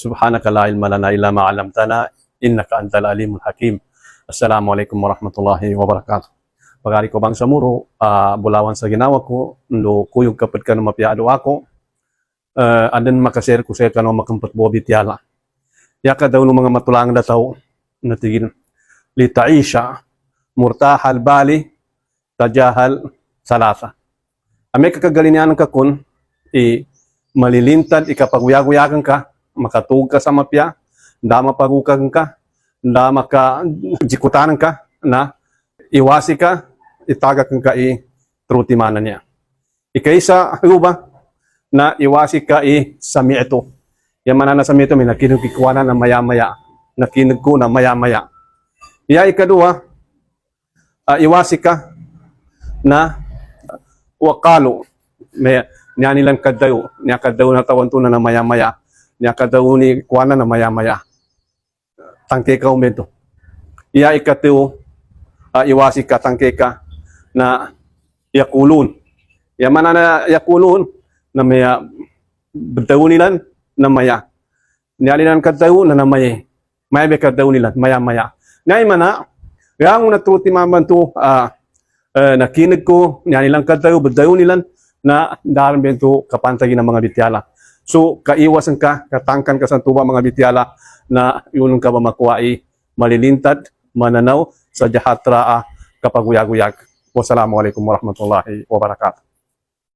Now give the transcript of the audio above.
سبحانك لا علم لنا إلا ما علمتنا إنك أنت العليم الحكيم السلام عليكم ورحمة الله وبركاته Pagari ko bang sa muro, ah, bulawan sa ginawa ko, ndo kuyog kapit ka na mapiado ako, uh, andan makasir ko sa ka na makampot bobi tiyala. Yaka daw ng mga matulang na tao, natigin, litaisha, murtahal bali, tajahal salasa. Ame kakagalinyan ka kun, i malilintad, ikapaguyag-uyagan ka, makatug ka sa mapya, nda mapagukan ka, nda maka jikutanan ka, na iwasi ka, itagak ka i trutimanan niya. Ikaisa, ba na iwasi ka i sami ito. Yan manana sa mito, may nakinugikwana na maya-maya. Nakinig na maya-maya. Iya ikadua, ah, iwasi ka na wakalo. May niya nilang kadayo, niya kadayo na tawan na na maya-maya. Niya kadayo ni kuwana na maya-maya. Tangke ka umento. Iya ikatu, uh, iwasi ka, tangke ka na yakulun. Iya mana na yakulun na maya badaw nilan na maya. Nialinan kadayo na na maya. Maya be kadayo nilan, maya-maya. Ngay mana, yang natruti mamantu, ah, uh, nakinig ko, nilang kadayo, badayo nilan, na daran bento kapantagi ng mga bityala. So, kaiwasan ka, katangkan ka sa tuba mga bityala na yun ka ba malilintad, mananaw sa jahatra kapag uyag-uyag. Wassalamualaikum warahmatullahi wabarakatuh.